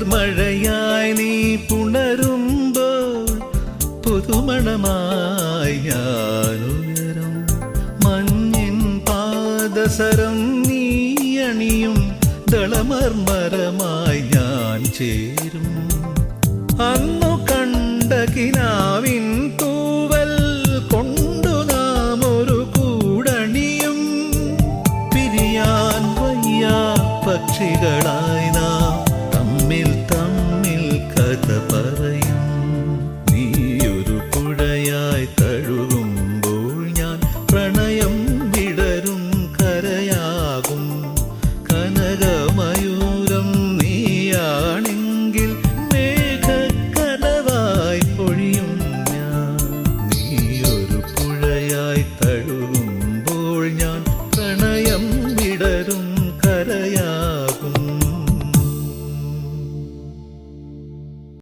കുളിർമഴയായി നീ പുണരുമ്പോ പുതുമണമായി മഞ്ഞിൻ പാദസരം നീ അണിയും ദളമർമരമായി ഞാൻ ചേരും. അന്നു കണ്ട കിനാവിൻ തൂവൽ കൊണ്ടു നാം ഒരു കൂടണിയും. പിരിയാൻ വയ്യ പക്ഷികളായി കനകമയൂ